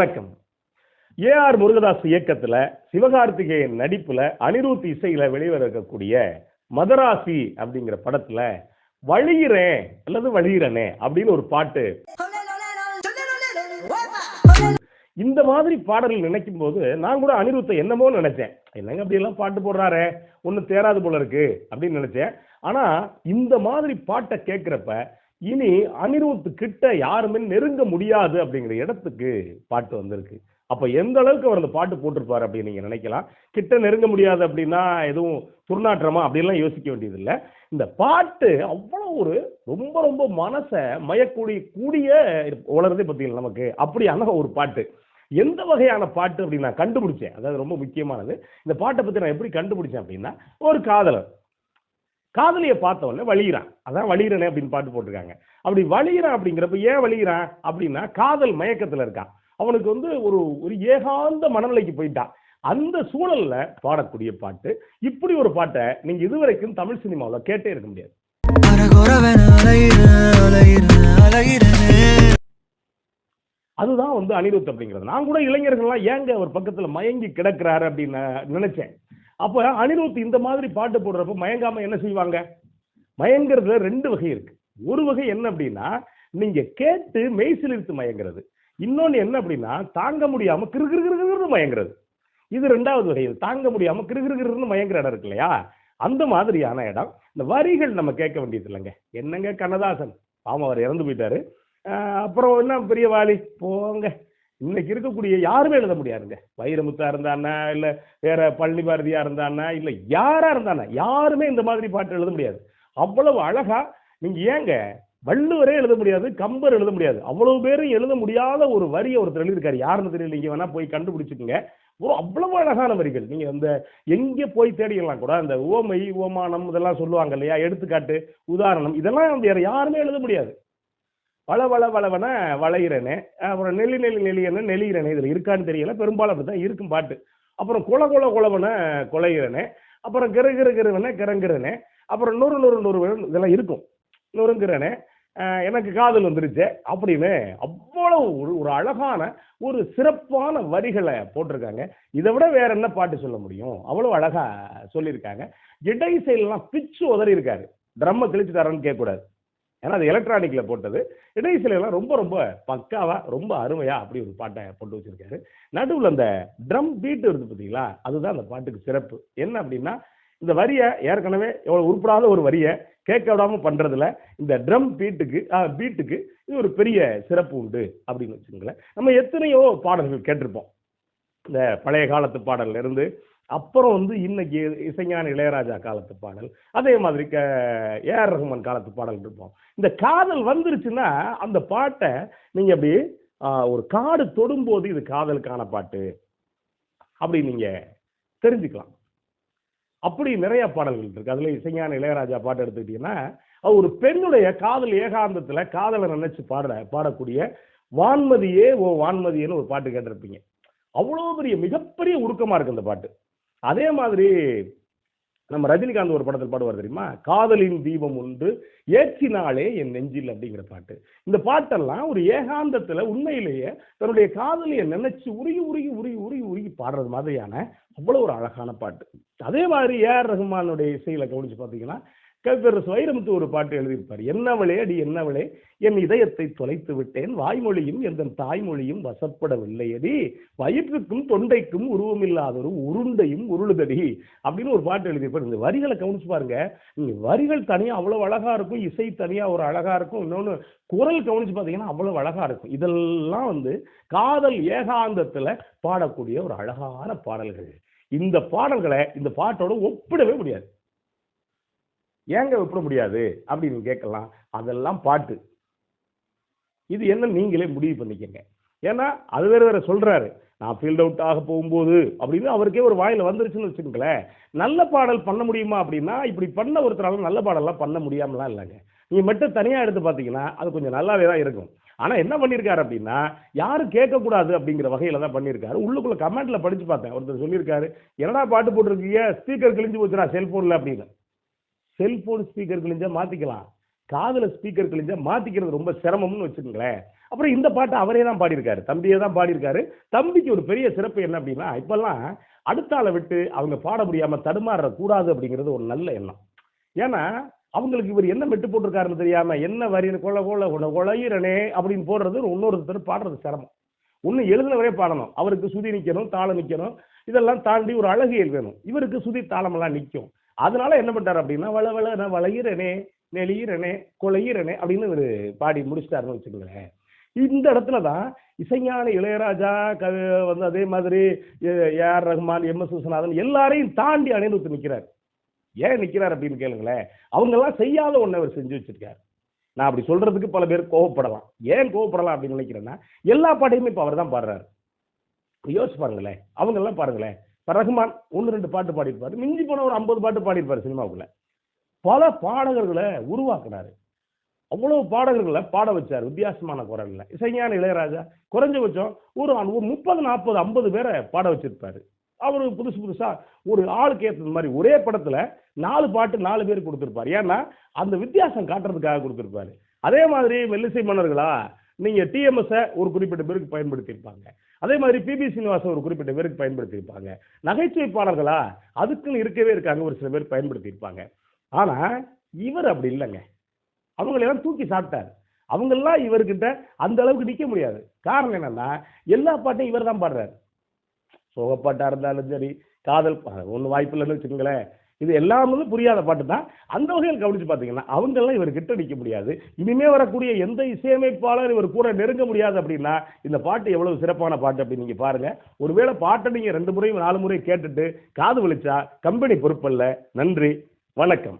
வணக்கம். A R Murugadoss இயக்கத்துல சிவகார்த்திகேயன் நடிப்புல அனிருத் இசையில வெளிவர இருக்கக்கூடிய மதராசி அப்படிங்கிற படத்துல வழியிறேன் அல்லது வழியிறனே அப்படின்னு ஒரு பாட்டு. இந்த மாதிரி பாடல் நினைக்கும் போது நான் கூட அனிருத்தை என்னமோ நினைச்சேன். என்னங்க அப்படி எல்லாம் பாட்டு போடுறாரே? ஒன்றும் தேராது போல இருக்கு அப்படின்னு நினைச்சேன். ஆனா இந்த மாதிரி பாட்டை கேட்கிறப்ப இனி அனிருத் கிட்ட யாருமே நெருங்க முடியாது அப்படிங்கிற இடத்துக்கு பாட்டு வந்திருக்கு. அப்ப எந்த அளவுக்கு அவர் அந்த பாட்டு போட்டிருப்பாரு அப்படின்னு நீங்க நினைக்கலாம். கிட்ட நெருங்க முடியாது அப்படின்னா எதுவும் துர்நாற்றமா அப்படின்லாம் யோசிக்க வேண்டியதில்லை. இந்த பாட்டு அவ்வளவு ஒரு ரொம்ப ரொம்ப மனசை மயக்கூடிய கூடிய உலரதே பத்தியில் நமக்கு? அப்படியான ஒரு பாட்டு. எந்த வகையான பாட்டு அப்படின்னு நான் கண்டுபிடிச்சேன். அதாவது ரொம்ப முக்கியமானது. இந்த பாட்டை பத்தி நான் எப்படி கண்டுபிடிச்சேன் அப்படின்னா ஒரு காதலர். காதலியை பார்த்த உடனே வழிகிறான் அதான் வழிகிறனே அப்படின்னு பாட்டு போட்டிருக்காங்க. அப்படி வழிகிறான் அப்படிங்கிறப்ப ஏன் வழிகிறான் அப்படின்னா காதல் மயக்கத்துல இருக்கான். அவனுக்கு வந்து ஒரு ஒரு ஏகாந்த மனநிலைக்கு போயிட்டான். அந்த சூழல்ல பாடக்கூடிய பாட்டு இப்படி ஒரு பாட்டை நீங்க இதுவரைக்கும் தமிழ் சினிமாவில் கேட்டே இருக்க முடியாது. அதுதான் வந்து அனிருத் அப்படிங்கிறது. நான் கூட இளைஞர்கள்லாம் ஏங்க அவர் பக்கத்துல மயங்கி கிடக்குறாரு அப்படின்னு நினைச்சேன். அப்போ அனிருத் இந்த மாதிரி பாட்டு போடுறப்ப மயங்காம என்ன செய்வாங்க? மயங்கிறதுல ரெண்டு வகை இருக்கு. ஒரு வகை என்ன அப்படின்னா நீங்க கேட்டு மெய்சிலிருத்து மயங்கிறது. இன்னொன்னு என்ன அப்படின்னா தாங்க முடியாம கிருகிருகிருகிருன்னு மயங்கிறது. இது ரெண்டாவது வகை. தாங்க முடியாம கிருகிருகிருன்னு மயங்குற இடம் இருக்கு இல்லையா? அந்த மாதிரியான இடம். இந்த வரிகள் நம்ம கேட்க வேண்டியது இல்லைங்க. என்னங்க கண்ணதாசன்? பாவம் அவர் இறந்து போயிட்டாரு. அப்புறம் என்ன பெரிய வாலி போங்க. இன்னைக்கு இருக்கக்கூடிய யாருமே எழுத முடியாதுங்க. வைரமுத்தா இருந்தானா இல்ல வேற பழனி பாரதியா இருந்தானா இல்ல யாரா இருந்தானா யாருமே இந்த மாதிரி பாட்டு எழுத முடியாது. அவ்வளவு அழகா நீங்க ஏங்க வள்ளுவரே எழுத முடியாது கம்பர் எழுத முடியாது. அவ்வளவு பேரும் எழுத முடியாத ஒரு வரியை ஒருத்தர் எழுதியிருக்காரு. யாருன்னு தெரியல நீங்க வேணா போய் கண்டுபிடிச்சுக்கோங்க. ஒரு அவ்வளவு அழகான வரிகள். நீங்க அந்த எங்க போய் தேடிக்கலாம் கூட அந்த ஓமை ஓமானம் இதெல்லாம் சொல்லுவாங்க இல்லையா? எடுத்துக்காட்டு உதாரணம் இதெல்லாம் வேற யாருமே எழுத முடியாது. வள வள வளவன வளையிறனே. அப்புறம் நெல்லி நெல்லி நெல்லியன நெளியிறனே இதில் இருக்கான்னு தெரியல. பெரும்பாலும் அப்படிதான் இருக்கும் பாட்டு. அப்புறம் குல குல குலவன குலையிறனே அப்புறம் கிரு கிரு கிருவன கிறங்குறனே அப்புறம் நூறு நூறு நூறு இதெல்லாம் இருக்கும். நொறுங்குறனே. எனக்கு காதல் வந்துருச்சு அப்படின்னு அவ்வளவு ஒரு ஒரு அழகான ஒரு சிறப்பான வரிகளை போட்டிருக்காங்க. இதை விட வேற என்ன பாட்டு சொல்ல முடியும்? அவ்வளவு அழகா சொல்லியிருக்காங்க. இடைசைலாம் பிச்சு உதறி இருக்காரு ட்ரம்மை கிழிச்சுட்டாரன்னு கேட்கக்கூடாது. ஏன்னா அது எலக்ட்ரானிக்கில் போட்டது. இடைசிலையெல்லாம் ரொம்ப ரொம்ப பக்காவாக ரொம்ப அருமையாக அப்படி ஒரு பாட்டை போட்டு வச்சுருக்காரு. நடுவில் அந்த ட்ரம் பீட் இருந்து பார்த்தீங்களா அதுதான் அந்த பாட்டுக்கு சிறப்பு. என்ன அப்படின்னா இந்த வரியை ஏற்கனவே எவ்வளோ உருப்படாத ஒரு வரியை கேட்க விடாமல் பண்ணுறதுல இந்த ட்ரம் பீட்டுக்கு பீட்டுக்கு இது ஒரு பெரிய சிறப்பு உண்டு அப்படின்னு வச்சுக்கோங்களேன். நம்ம எத்தனையோ பாடல்கள் கேட்டிருப்போம். இந்த பழைய காலத்து பாடல்லேருந்து அப்புறம் வந்து இன்னைக்கு இசைஞான இளையராஜா காலத்து பாடல் அதே மாதிரி க ஏஆர் ரஹ்மான் காலத்து பாடல் இருப்போம். இந்த காதல் வந்துருச்சுன்னா அந்த பாட்டை நீங்கள் அப்படி ஒரு காடு தொடும்போது இது காதலுக்கான பாட்டு அப்படி நீங்கள் தெரிஞ்சுக்கலாம். அப்படி நிறைய பாடல்கள் இருக்கு. அதில் இசைஞான இளையராஜா பாட்டு எடுத்துக்கிட்டீங்கன்னா அது ஒரு பெண்ணுடைய காதல் ஏகாந்தத்தில் காதலை நினைச்சு பாட பாடக்கூடிய வான்மதியே ஓ வான்மதியேன்னு ஒரு பாட்டு கேட்டிருப்பீங்க. அவ்வளோ பெரிய மிகப்பெரிய உருக்கமாக இருக்கு அந்த பாட்டு. அதே மாதிரி நம்ம ரஜினிகாந்த் ஒரு படத்தில் பாடுவார் தெரியுமா? காதலின் தீபம் உண்டு ஏற்றினாலே என் நெஞ்சில் அப்படிங்கிற பாட்டு. இந்த பாட்டெல்லாம் ஒரு ஏகாந்தத்தில் உண்மையிலேயே தன்னுடைய காதலியை நினைச்சு உருகி உருகி உருகி உருகி உருகி பாடுறது மாதிரியான அவ்வளோ ஒரு அழகான பாட்டு. அதே மாதிரி ஏஆர் ரஹ்மானுடைய இசையில கவனிச்சு பார்த்தீங்கன்னா கவிப்பேரசு வைரமுத்து ஒரு பாட்டு எழுதியிருப்பார். என்னவளே அடி என்னவளே என் இதயத்தை தொலைத்து விட்டேன். வாய்மொழியும் எந்த தாய்மொழியும் வசப்படவில்லை அடி. வயிற்றுக்கும் தொண்டைக்கும் உருவமில்லாதொரு உருண்டையும் உருளுதடி அப்படின்னு ஒரு பாட்டு எழுதியிருப்பார். இந்த வரிகளை கவனிச்சு பாருங்க. நீங்க வரிகள் தனியா அவ்வளவு அழகா இருக்கும். இசை தனியா ஒரு அழகா இருக்கும். இன்னொன்னு குரல் கவனிச்சு பார்த்தீங்கன்னா அவ்வளவு அழகா இருக்கும். இதெல்லாம் வந்து காதல் ஏகாந்தத்துல பாடக்கூடிய ஒரு அழகான பாடல்கள். இந்த பாடல்களை இந்த பாட்டோட ஒப்பிடவே முடியாது. ஏங்க விட முடியாது? அப்படின்னு கேட்கலாம். அதெல்லாம் பாட்டு. இது என்ன நீங்களே முடிவு பண்ணிக்கங்க. ஏன்னா அது வேறு வேறு சொல்கிறாரு நான் ஃபீல்ட் அவுட் ஆக போகும்போது அப்படின்னு அவருக்கே ஒரு வாயில் வந்துருச்சுன்னு வச்சுக்கோங்களேன். நல்ல பாடல் பண்ண முடியுமா அப்படின்னா இப்படி பண்ண ஒருத்தராலும் நல்ல பாடல்லாம் பண்ண முடியாமலாம் இல்லைங்க. நீங்கள் மட்டும் தனியாக எடுத்து பார்த்தீங்கன்னா அது கொஞ்சம் நல்லாவே தான் இருக்கும். ஆனால் என்ன பண்ணியிருக்காரு அப்படின்னா யாரும் கேட்கக்கூடாது அப்படிங்கிற வகையில் தான் பண்ணியிருக்காரு உள்ளுக்குள்ளே கமெண்ட்டில் படித்து பார்த்தேன். ஒருத்தர் சொல்லியிருக்காரு என்னடா பாட்டு போட்டிருக்கீங்க? ஸ்பீக்கர் கிழிஞ்சு போச்சுடா செல்ஃபோனில் அப்படின்னு. செல்போன் ஸ்பீக்கர் கிழிஞ்சா மாற்றிக்கலாம் காதில் ஸ்பீக்கர் கிழிஞ்சா மாற்றிக்கிறது ரொம்ப சிரமம்னு வச்சுக்கோங்களேன். அப்புறம் இந்த பாட்டை அவரே தான் பாடியிருக்காரு. தம்பியே தான் பாடியிருக்காரு. தம்பிக்கு ஒரு பெரிய சிறப்பு என்ன அப்படின்னா இப்போல்லாம் அடுத்த ஆளை விட்டு அவங்க பாட முடியாமல் தடுமாற கூடாது அப்படிங்கிறது ஒரு நல்ல எண்ணம். ஏன்னா அவங்களுக்கு இவர் என்ன மெட்டு போட்டிருக்காருன்னு தெரியாமல் என்ன வரின்னு கொல கொல உன கொலையிறனே அப்படின்னு போடுறது இன்னொருத்தர் பாடுறது சிரமம். ஒன்று எழுதினவரே பாடணும். அவருக்கு சுதி நிற்கணும் தாளம் நிற்கணும் இதெல்லாம் தாண்டி ஒரு அழகியல் வேணும். இவருக்கு சுதி தாளமெல்லாம் நிற்கும் அதனால என்ன பண்றாரு அப்படின்னா வள வள நான் வளையிறனே நெளியிறனே கொலையிறனே அப்படின்னு இவர் பாடி முடிச்சிட்டாருன்னு வச்சுக்கோங்களேன். இந்த இடத்துல தான் இசைஞான இளையராஜா க வந்து அதே மாதிரி A- AR Rahman M S Viswanathan எல்லாரையும் தாண்டி அனிருத் நிற்கிறார் ஏன் நிற்கிறார் அப்படின்னு கேளுங்களேன். அவங்கெல்லாம் செய்யாத ஒன்று அவர் செஞ்சு வச்சிருக்காரு. நான் அப்படி சொல்றதுக்கு பல பேர் கோவப்படலாம். ஏன் கோவப்படலாம் அப்படின்னு நினைக்கிறேன்னா எல்லா பாட்டையுமே இப்போ அவர் தான் பாடுறாரு. யோசிச்சு பாருங்களேன். அவங்கெல்லாம் பாருங்களேன். ரஹ்மான் ஒன்று ரெண்டு பாட்டு பாடியிருப்பார். மிஞ்சி போன ஒரு ஐம்பது பாட்டு பாடியிருப்பார் சினிமாவுக்குள்ள. பல பாடகர்களை உருவாக்குனாரு. அவ்வளோ பாடகர்களை பாட வச்சார் வித்தியாசமான குரலில். இசைஞான இளையராஜா குறைஞ்சபட்சம் ஒரு ஒரு முப்பது நாற்பது ஐம்பது பேரை பாட வச்சிருப்பாரு. அவர் புதுசு புதுசாக ஒரு ஆளுக்கு ஏற்றது மாதிரி ஒரே படத்தில் நாலு பாட்டு நாலு பேர் கொடுத்துருப்பார். ஏன்னா அந்த வித்தியாசம் காட்டுறதுக்காக கொடுத்துருப்பாரு. அதே மாதிரி மெல்லிசை மன்னர்களா நீங்கள் டிஎம்எஸை ஒரு குறிப்பிட்ட பேருக்கு பயன்படுத்தியிருப்பாங்க. அதே மாதிரி பிபி சீனிவாசன் ஒரு குறிப்பிட்ட பேருக்கு பயன்படுத்தியிருப்பாங்க. நகைச்சுவை பாடல்களா அதுக்குன்னு இருக்கவே இருக்காங்க ஒரு சில பேர் பயன்படுத்தியிருப்பாங்க. ஆனால் இவர் அப்படி இல்லைங்க. அவங்களெல்லாம் தூக்கி சாப்பிட்டார். அவங்கெல்லாம் இவர்கிட்ட அந்த அளவுக்கு நிற்க முடியாது. காரணம் என்னன்னா எல்லா பாட்டையும் இவர் தான் பாடுறாரு. சோகப்பாட்டாக இருந்தாலும் சரி காதல் ஒன்றும் வாய்ப்பு இல்லைன்னு வச்சுக்கோங்களேன். இது எல்லாமே புரியாத பாட்டு தான் அந்த வகையில் கவனித்து பார்த்தீங்கன்னா அவங்கெல்லாம் இவர் கிட்ட நிற்க முடியாது. இனிமே வரக்கூடிய எந்த இசையமைப்பாளர் இவர் கூட நெருங்க முடியாது அப்படின்னா இந்த பாட்டு எவ்வளவு சிறப்பான பாட்டு அப்படின்னு நீங்கள் பாருங்கள் ஒருவேளை பாட்டை நீங்கள் ரெண்டு முறையும் நாலு முறை கேட்டுட்டு காது வலிச்சா கம்பெனி பொறுப்பல்ல. நன்றி. வணக்கம்.